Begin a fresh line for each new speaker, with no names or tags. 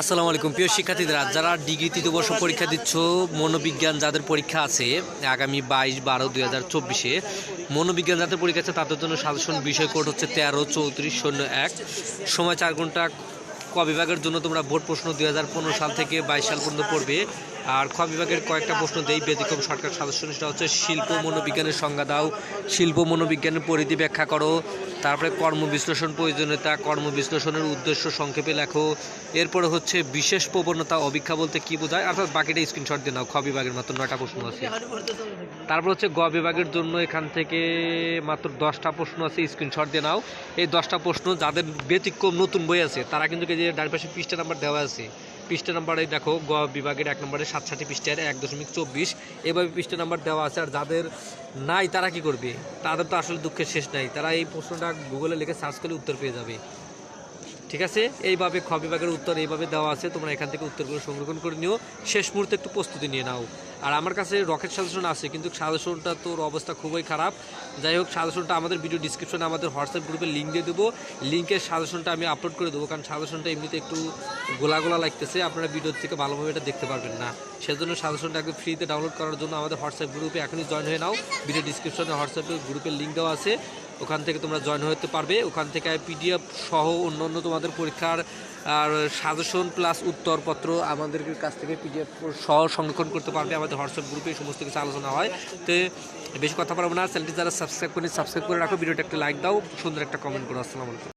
আসসালামু আলাইকুম। প্রিয় শিক্ষার্থীরা, যারা ডিগ্রি তৃতীয় বর্ষ পরীক্ষা দিচ্ছ, মনোবিজ্ঞান যাদের পরীক্ষা আছে, আগামী বাইশ বারো দুই হাজার চব্বিশে মনোবিজ্ঞান যাদের পরীক্ষা আছে, তাদের জন্য সাজেশন বিষয় কোড হচ্ছে তেরো চৌত্রিশ শূন্য এক। সময় চার ঘণ্টা ক বিভাগের জন্য তোমরা ভোট প্রশ্ন দুই হাজার পনেরো সাল থেকে বাইশ সাল পর্যন্ত পড়বে। আর খ বিভাগের কয়েকটা প্রশ্ন দেই, ব্যতিক্রম সরকার সাজেশন সেটা হচ্ছে শিল্প মনোবিজ্ঞানের সংজ্ঞা দাও, শিল্প মনোবিজ্ঞানের পরিধি ব্যাখ্যা করো, তারপরে কর্ম বিশ্লেষণ প্রয়োজনীয়তা, কর্ম বিশ্লেষণের উদ্দেশ্য সংক্ষেপে লেখো, এরপরে হচ্ছে বিশেষ প্রবণতা অভিক্ষা বলতে কি বোঝায়, অর্থাৎ বাকিটা স্ক্রিনশট দিয়ে নাও খ বিভাগের মাত্র নয়টা প্রশ্ন আছে। তারপর হচ্ছে গ বিভাগের জন্য এখান থেকে মাত্র দশটা প্রশ্ন আছে স্ক্রিনশট দিয়ে নাও, এই দশটা প্রশ্ন যাদের ব্যতিক্রম নতুন বই আছে, তারা কিন্তু যে ডান পাশে পৃষ্ঠা নাম্বার দেওয়া আছে পৃষ্ঠা নাম্বারে দেখো গ বিভাগের এক নম্বরে সাতষাটি পৃষ্ঠার এক দশমিক চব্বিশ। এভাবে পৃষ্ঠা নাম্বার দেওয়া আছে, আর যাদের নাই, তারা কি করবে? তাদের তো আসলে দুঃখের শেষ নাই। তারা এই প্রশ্নটা গুগলে লিখে সার্চ করলে উত্তর পেয়ে যাবে। ঠিক আছে? এইভাবে খ বিভাগের উত্তর এইভাবে দেওয়া আছে। তোমরা এখান থেকে উত্তরগুলো সংরক্ষণ করে নিও। শেষ মুহূর্তে একটু প্রস্তুতি নিয়ে নাও। আর আমার কাছে রকেট সাজেশন আছে, কিন্তু সাজেশনটা তোর অবস্থা খুবই খারাপ। যাই হোক, সাজেশনটা আমাদের ভিডিও ডিসক্রিপশনে আমাদের হোয়াটসঅ্যাপ গ্রুপে লিঙ্ক দিয়ে দেবো। লিঙ্কের সাজেশনটা আমি আপলোড করে দেবো, কারণ সাজেশনটা এমনিতে একটু গোলা গোলা লাগতেছে। আপনারা ভিডিও থেকে ভালোভাবে এটা দেখতে পারবেন না। সেজন্য সাজেশনটা একদম ফ্রিতে ডাউনলোড করার জন্য আমাদের হোয়াটসঅ্যাপ গ্রুপে এখনই জয়েন হয়ে নাও। ভিডিও ডিসক্রিপশনে হোয়াটসঅ্যাপে গ্রুপের লিঙ্ক দেওয়া আছে। ওখান থেকে তোমরা জয়েন হতে পারবে। ওখান থেকে পিডিএফ সহ অন্য অন্য তোমাদের পরীক্ষার, আর সাজেশন প্লাস উত্তরপত্র আমাদের কাছ থেকে পিডিএফ সহ সংরক্ষণ করতে পারবে হোয়াটসঅ্যাপ গ্রুপে সমস্ত কিছু আলোচনা হয়। তো বেশি কথা বলব না। চ্যানেলটি যারা সাবস্ক্রাইব করে সাবস্ক্রাইব করে রাখো। ভিডিওটা একটা লাইক দাও। সুন্দর একটা কমেন্ট করো। আসসালামু আলাইকুম।